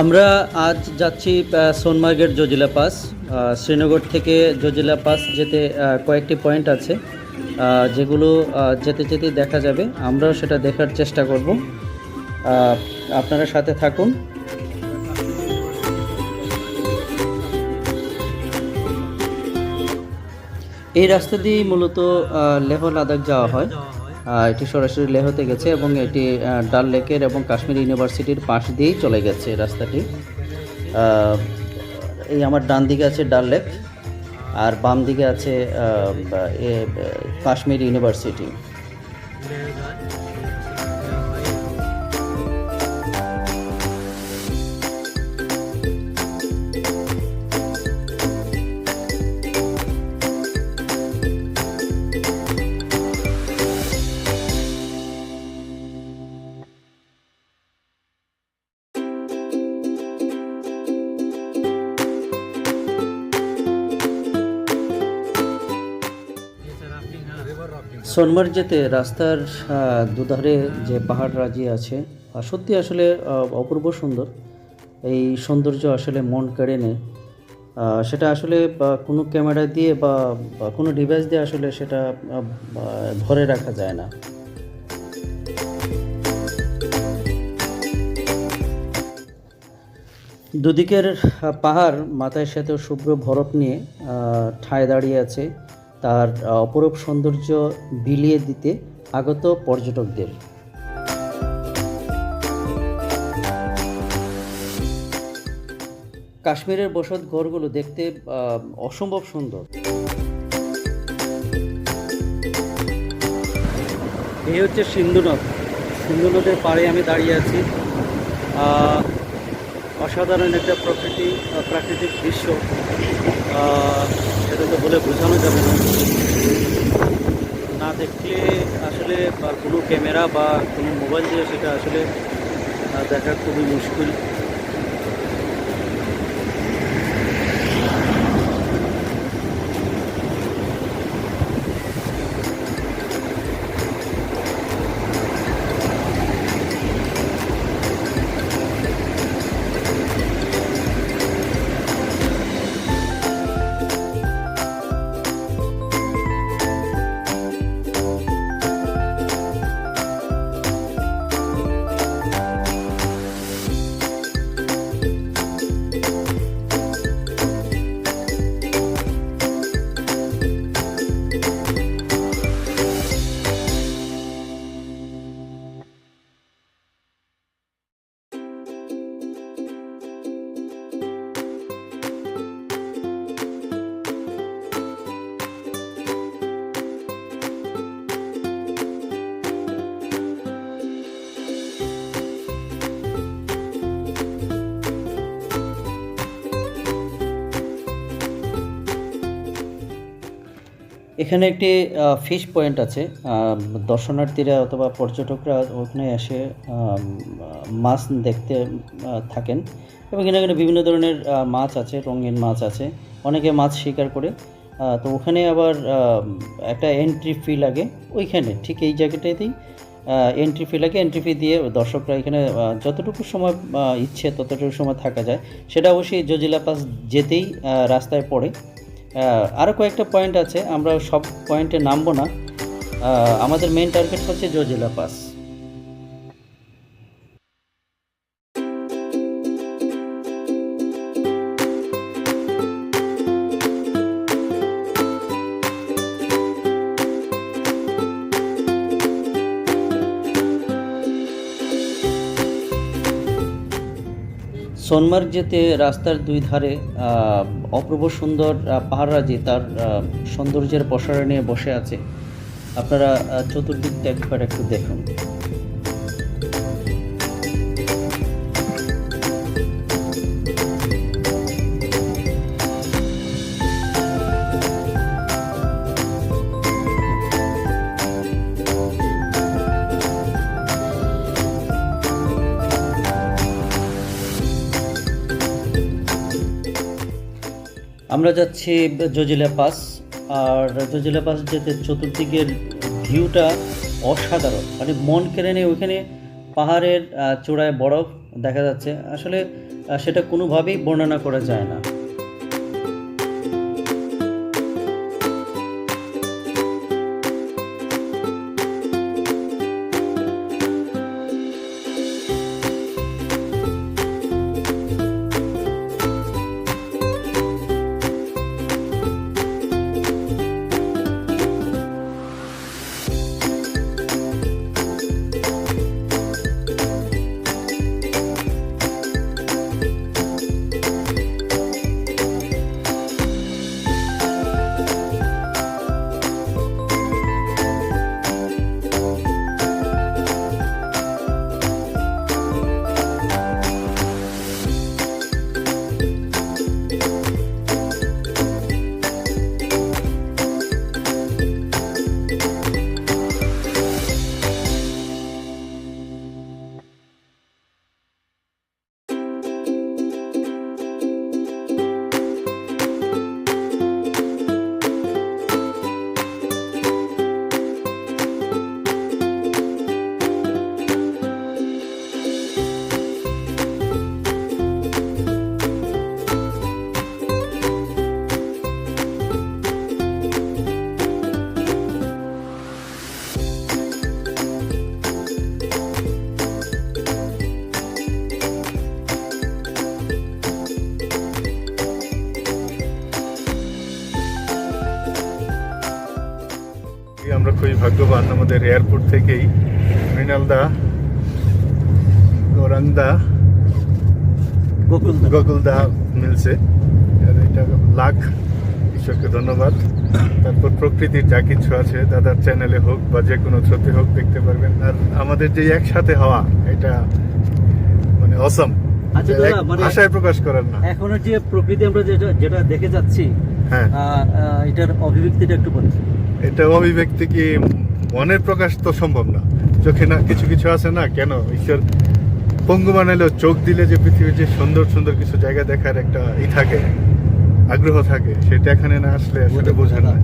আমরা আজ যাচ্ছি সোনমার্গের জজিলা পাস শ্রীনগর থেকে জজিলা পাস যেতে কয়েকটি পয়েন্ট আছে যেগুলো যেতে যেতে দেখা যাবে। আমরাও সেটা দেখার চেষ্টা করব। আপনারা সাথে থাকুন। এই রাস্তা দিয়েই মূলত লেহ লাদাখ যাওয়া হয়। এটি সরাসরি লেহতে গেছে এবং এটি ডাল লেকের এবং কাশ্মীর ইউনিভার্সিটির পাশ দিয়েই চলে গেছে রাস্তাটি। এই আমার ডান দিকে আছে ডাল লেক আর বাম দিকে আছে কাশ্মীর ইউনিভার্সিটি। সোনমার্গ যেতে রাস্তার দুধারে যে পাহাড় রাজি আছে সত্যি আসলে অপূর্ব সুন্দর। এই সৌন্দর্য আসলে মন কেড়ে নেয়। সেটা আসলে কোনো ক্যামেরা দিয়ে বা বা কোনো ডিভাইস দিয়ে আসলে সেটা ধরে রাখা যায় না। দুদিকের পাহাড় মাথায় সাথে শুভ্র বরফ নিয়ে ঠায় দাঁড়িয়ে আছে। তার অপরূপ সৌন্দর্য বিলিয়ে দিতে আগত পর্যটকদের। কাশ্মীরের বসত ঘরগুলো দেখতে অসম্ভব সুন্দর। এই হচ্ছে সিন্ধু নদ। সিন্ধু নদের পাড়ে আমি দাঁড়িয়ে আছি। অসাধারণ একটা প্রকৃতি প্রাকৃতিক দৃশ্য সেটা তো বলে বোঝানো যাবে না। না দেখলে আসলে কোনো ক্যামেরা বা কোনো মোবাইল দিয়ে সেটা আসলে দেখা খুবই মুশকিল। এখানে একটি ফিশ পয়েন্ট আছে। দর্শনার্থীরা অথবা পর্যটকরা ওখানে এসে মাছ দেখতে থাকেন। এবং এখানে এখানে বিভিন্ন ধরনের মাছ আছে, রঙিন মাছ আছে। অনেকে মাছ শিকার করে। তো ওখানে আবার একটা এন্ট্রি ফি লাগে ওইখানে, ঠিক এই জায়গাটাতেই। এন্ট্রি ফি লাগে এন্ট্রি ফি দিয়ে দর্শকরা এখানে যতটুকু সময় ইচ্ছে ততটুকু সময় থাকা যায়। সেটা অবশ্যই জজিলা পাস যেতেই রাস্তায় পড়ে। আরও কয়েকটা পয়েন্ট আছে, আমরা সব পয়েন্টে নামবো না। আমাদের মেন টার্গেট হচ্ছে জজিলা পাস সোনমার্গ যেতে রাস্তার দুই ধারে অপূর্ব সুন্দর পাহাড়রাজি তার সৌন্দর্যের প্রসারণে বসে আছে। আপনারা চতুর্দিক চতুর্দিকটা একবার একটু দেখুন। আমরা যাচ্ছি জজিলা পাস, আর জজিলা পাস যেতে চতুর্দিকের ভিউটা অসাধারণ। মানে মন কেড়ে নেই ওইখানে পাহাড়ের চূড়ায় বরফ দেখা যাচ্ছে। আসলে সেটা কোনোভাবেই বর্ণনা করা যায় না। আমরা খুবই ভাগ্যবান আমাদের এয়ারপোর্ট থেকেই মৃণালদা গৌরাংদা গোকুল গকুলদা মিলছে। আর এটা লাখ ঈশ্বরকে ধন্যবাদ। তারপর প্রকৃতির যা কিছু আছে দাদার চ্যানেলে হোক বা যে কোনো থ্রোতে হোক দেখতে পারবেন। আর আমাদের যে একসাথে হওয়া এটা মানে অসম আচ্ছা মানে- ভাষায় প্রকাশ করার না। এখনের যে প্রকৃতি আমরা যেটা যেটা দেখে যাচ্ছি হ্যাঁ। এটার অভিব্যক্তিটা একটু বলি এটা অভিব্যক্তি কি মনের প্রকাশ তো সম্ভব না। চোখে না কিছু কিছু আছে না কেন? ঈশ্বর পঙ্গু বানাইলেও চোখ দিলে যে পৃথিবীর যে সুন্দর সুন্দর কিছু জায়গা দেখার একটা ই থাকে আগ্রহ থাকে সেটা এখানে না আসলে আসলে বোঝা না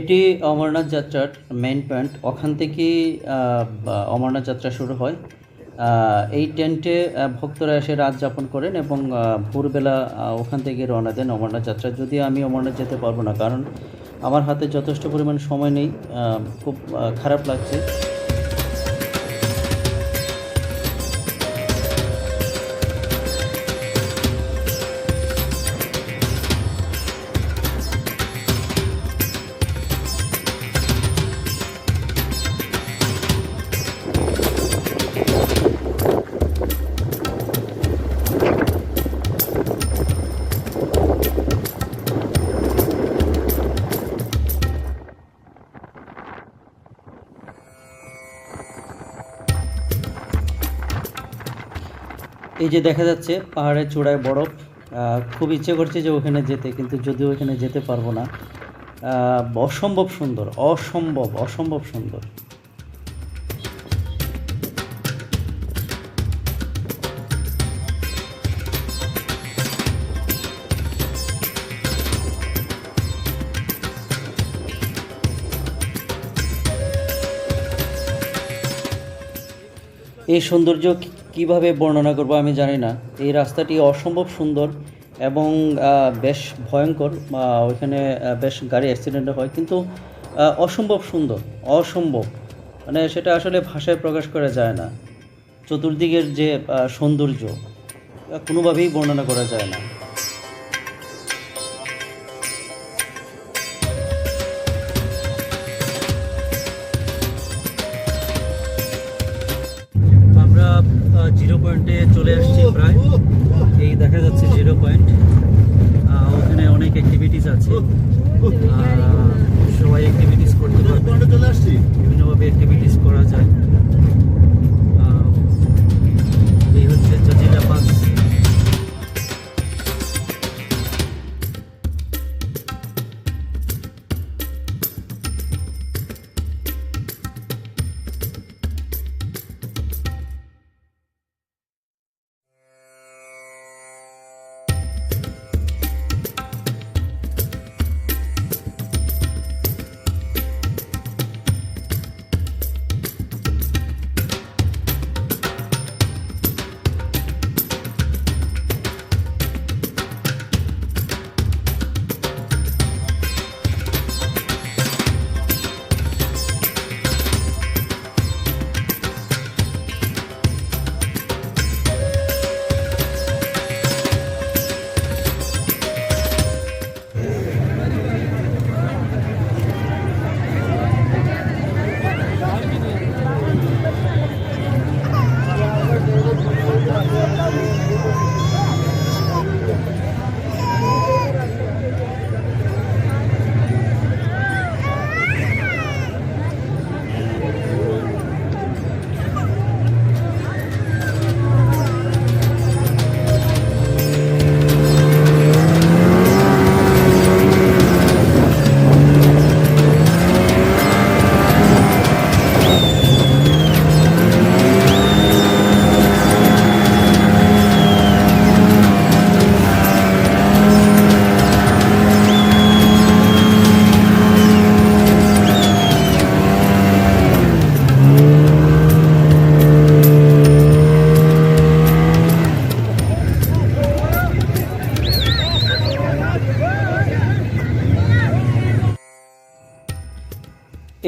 এটি অমরনাথ যাত্রার মেন পয়েন্ট ওখান থেকেই অমরনাথ যাত্রা শুরু হয়। এই টেন্টে ভক্তরা এসে রাত যাপন করেন এবং ভোরবেলা ওখান থেকে রওনা দেন অমরনাথ যাত্রা। যদি আমি অমরনাথ যেতে পারব না, কারণ আমার হাতে যথেষ্ট পরিমাণ সময় নেই। খুব খারাপ লাগছে। এই যে দেখা যাচ্ছে, পাহাড়ের চূড়ায় বরফ খুব ইচ্ছে করছে যে ওখানে যেতে, কিন্তু যদিও ওখানে যেতে পারব না। অসম্ভব সুন্দর, অসম্ভব অসম্ভব সুন্দর। এই সৌন্দর্য কীভাবে বর্ণনা করব আমি জানি না। এই রাস্তাটি অসম্ভব সুন্দর এবং বেশ ভয়ঙ্কর ওইখানে বেশ গাড়ি অ্যাক্সিডেন্ট হয়, কিন্তু অসম্ভব সুন্দর, অসম্ভব। মানে সেটা আসলে ভাষায় প্রকাশ করা যায় না। চতুর্দিকের যে সৌন্দর্য কোনোভাবেই বর্ণনা করা যায় না। জিরো পয়েন্টে চলে আসছি প্রায়। এই দেখা যাচ্ছে জিরো পয়েন্ট ওখানে অনেক অ্যাক্টিভিটিস আছে। সবাই অ্যাক্টিভিটিস করতে পারবে। বিভিন্নভাবে অ্যাক্টিভিটিস করা যায়। এই হচ্ছে জজিলা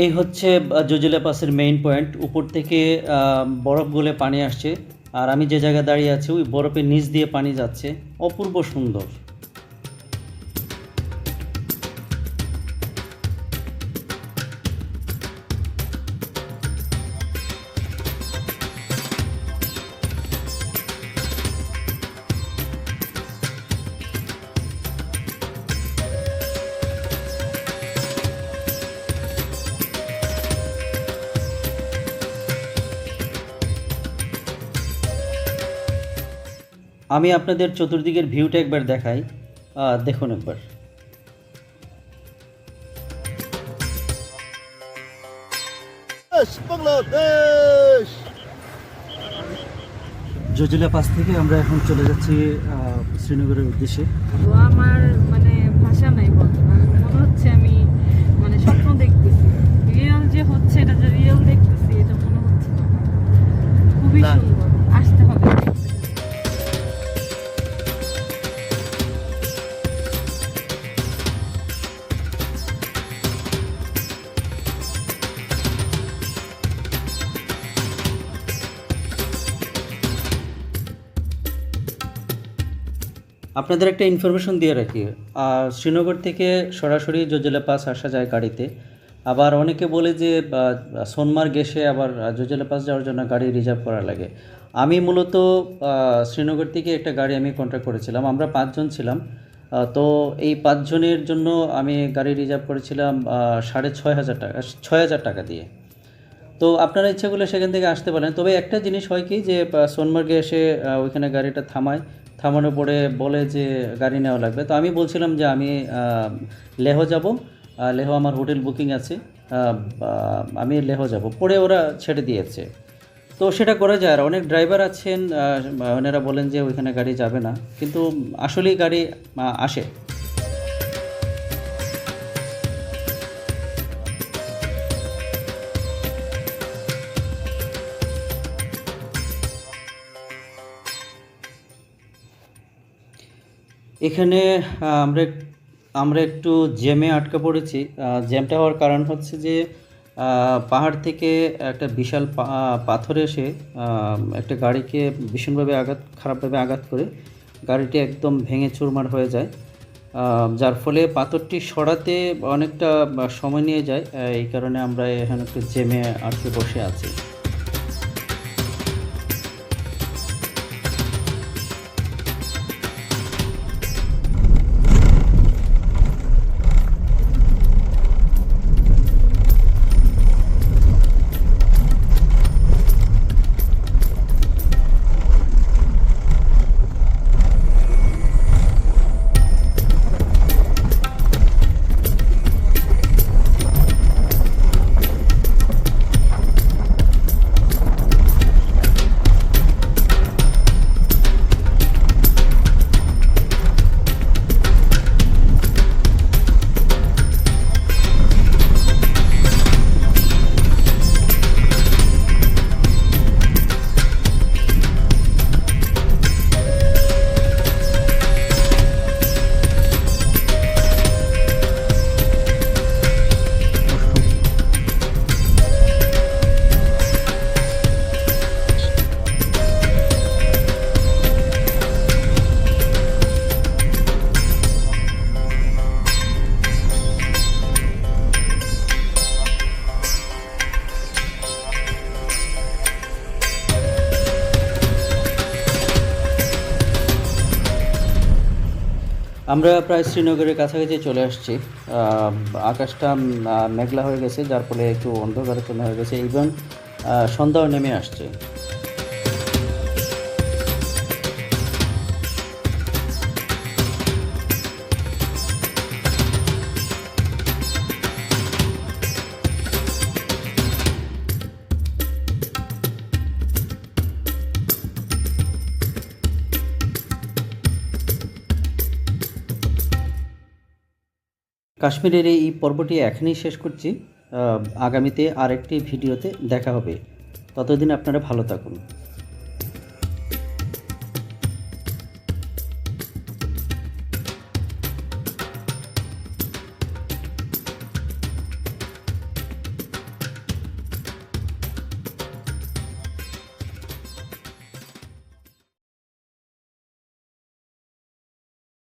এই হচ্ছে জোজেলা পাসের মেইন পয়েন্ট উপর থেকে বরফ গলে পানি আসছে। আর আমি যে জায়গায় দাঁড়িয়ে আছি, ওই বরফের নিচ দিয়ে পানি যাচ্ছে। অপূর্ব সুন্দর। আমি আপনাদের চতুর্দিকের ভিউটা একবার দেখাই। আহ, দেখুন একবার। বাংলাদেশ! জজিলা পাস থেকে আমরা এখন চলে যাচ্ছি আহ, শ্রীনগরের উদ্দেশ্যে। তো আমার আপনাদের একটা ইনফরমেশন দিয়ে রাখি। আর শ্রীনগর থেকে সরাসরি জজিলা পাস আসা যায় গাড়িতে। আবার অনেকে বলে যে সোনমার্গ এসে আবার জজিলা পাস যাওয়ার জন্য গাড়ি রিজার্ভ করা লাগে। আমি মূলত শ্রীনগর থেকে একটা গাড়ি আমি কন্ট্যাক্ট করেছিলাম। আমরা পাঁচজন ছিলাম। তো এই পাঁচজনের জন্য আমি গাড়ি রিজার্ভ করেছিলাম সাড়ে ছয় হাজার টাকা, ছয় হাজার টাকা দিয়ে। তো আপনারা ইচ্ছা করলে সেখান থেকে আসতে পারেন। তবে একটা জিনিস হয় কি যে সোনমার্গে এসে ওইখানে গাড়িটা থামায়। থামানোর পরে বলে যে গাড়ি নেওয়া লাগবে। তো আমি বলছিলাম যে আমি লেহ যাব। লেহ আমার হোটেল বুকিং আছে। আমি লেহ যাব। পরে ওরা ছেড়ে দিয়েছে। তো সেটা করা যায়। আর অনেক ড্রাইভার আছেন ওনারা বলেন যে ওইখানে গাড়ি যাবে না। কিন্তু আসলেই গাড়ি আসে। এখানে আমরা আমরা একটু জ্যামে আটকে পড়েছি। জ্যামটা হওয়ার কারণ হচ্ছে যে পাহাড় থেকে একটা বিশাল পাথর এসে একটা গাড়িকে ভীষণভাবে আঘাত, খারাপভাবে আঘাত করে গাড়িটি একদম ভেঙে চুরমার হয়ে যায়। যার ফলে পাথরটি সরাতে অনেকটা সময় নিয়ে যায়। এই কারণে আমরা এখানে একটু জেমে আটকে বসে আছি। আমরা প্রায় শ্রীনগরের কাছাকাছি চলে আসছি। আকাশটা মেঘলা হয়ে গেছে, যার ফলে একটু অন্ধকারাচ্ছন্ন হয়ে গেছে ইভেন সন্ধ্যাও নেমে আসছে। কাশ্মীরের এই পর্বটি এখনই শেষ করছি। আগামীতে আরেকটি ভিডিওতে দেখা হবে। ততদিন আপনারা ভালো থাকুন।